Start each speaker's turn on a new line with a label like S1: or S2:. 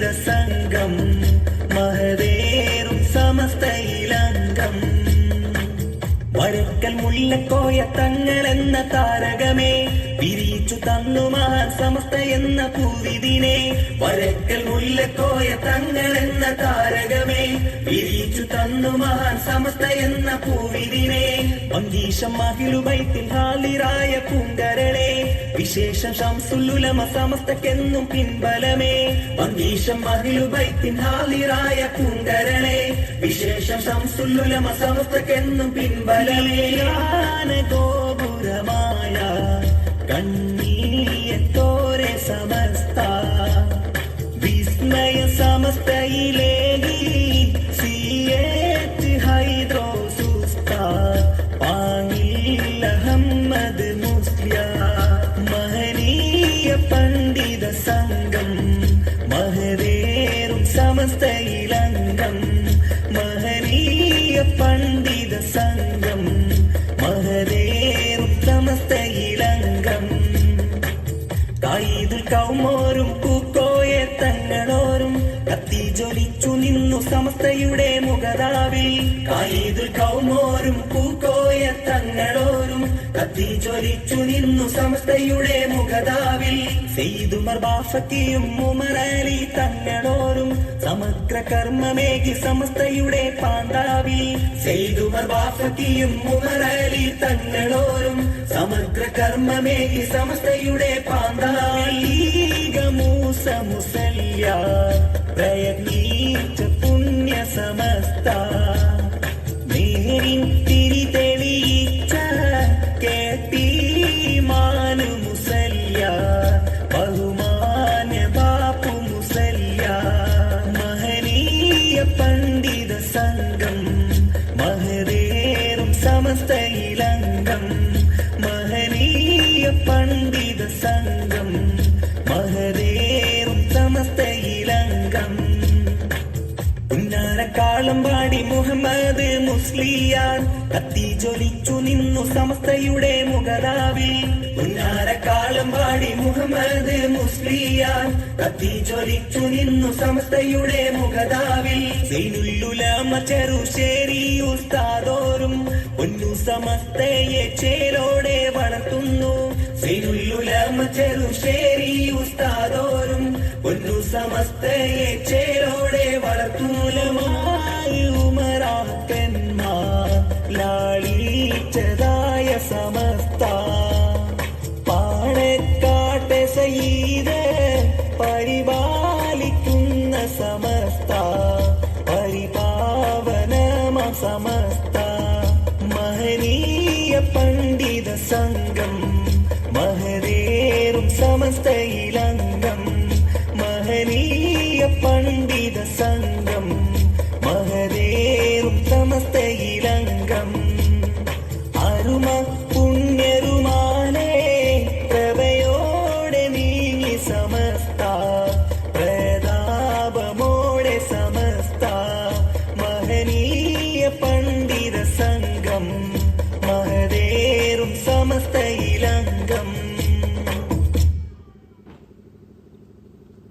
S1: പണ്ഡിത സംഘം മഹദേറും സമസ്തയിലംഗം വരക്കൽ മുല്ലക്കോയ തങ്ങൾ എന്ന താരകമേ വിരിച്ചു തന്നു മഹാൻ സമസ്ത എന്ന പൂവിതിനെ വരക്കൽ മുല്ലക്കോയ തങ്ങൾ എന്ന താരകമേ വിരിച്ചു തന്നു മഹാൻ സമസ്ത എന്ന പൂവിതിനെ മങ്കീശം മഹിളുബൈത്തിൽ ഹാലിറായ പൂങ്കരളെ വിശേഷം ശംസുല്ലുലമ സമസ്തക്കെന്നും പിൻബലമേ. വന്ദീശം മഹിളുബൈത്തിൻ ഹാലിറായ പൂങ്കരളെ വിശേഷം ശംസുല്ലുലമ സമസ്തക്കെന്നും പിൻബലമേ. ഗോപുരമായ പണ്ഡിത സംഘം മഹദേറും സമസ്തയിലംഗം കായിതിൽ കൗമോരും പൂക്കോയ തങ്ങളോരും കത്തി ജ്വലിച്ചു നിന്നു സമസ്തയുടെ മുഖതാവിൽ. കായിതിൽ കൗമോരും പൂക്കോയ തങ്ങളോരും കത്തി ജ്വലിച്ചു നിന്നു സമസ്തയുടെ മുഖതാവിൽ. സെയ്തുമർ ബാഫക്കിയും ഉമറലി തങ്ങളോരും സമഗ്ര കർമ്മമേകി സമസ്തയുടെ പാണ്ഡാവിൽ. സെയ്തുമർ ബാഫക്കിയും ഉമറലി തങ്ങളോരും സമഗ്ര കർമ്മമേകി സമസ്തയുടെ പാന്താളീക മൂസ മുസല്യ പ്രയത്നീച്ച പുണ്യ സമസ്ത നേരിൻ സമസ്തയിലംഗം മഹനീയ പണ്ഡിത സംഘം മഹദേറും സമസ്തൈലംഗം ഉന്നാരക്കാളം പാടി മുഹമ്മദ് മുസ്ലിയാർ കത്തി ജ്വലിച്ചു നിന്നു സമസ്തയുടെ മുഖതാവിൽ. ഉന്നാരക്കാളം പാടി മുഹമ്മദ് മുസ്ലിയാർ കത്തി ജ്വലിച്ചു നിന്നു സമസ്തയുടെ മുഖതാവിൽ. ചെറുശേരി ഉസ്താദോരും സമസ്തയെ ചേരോടെ വളർത്തുന്നു. സൈനുല്ലുലമ ചെറുശേരി ഉസ്താദോരും ഒന്നു സമസ്തയെ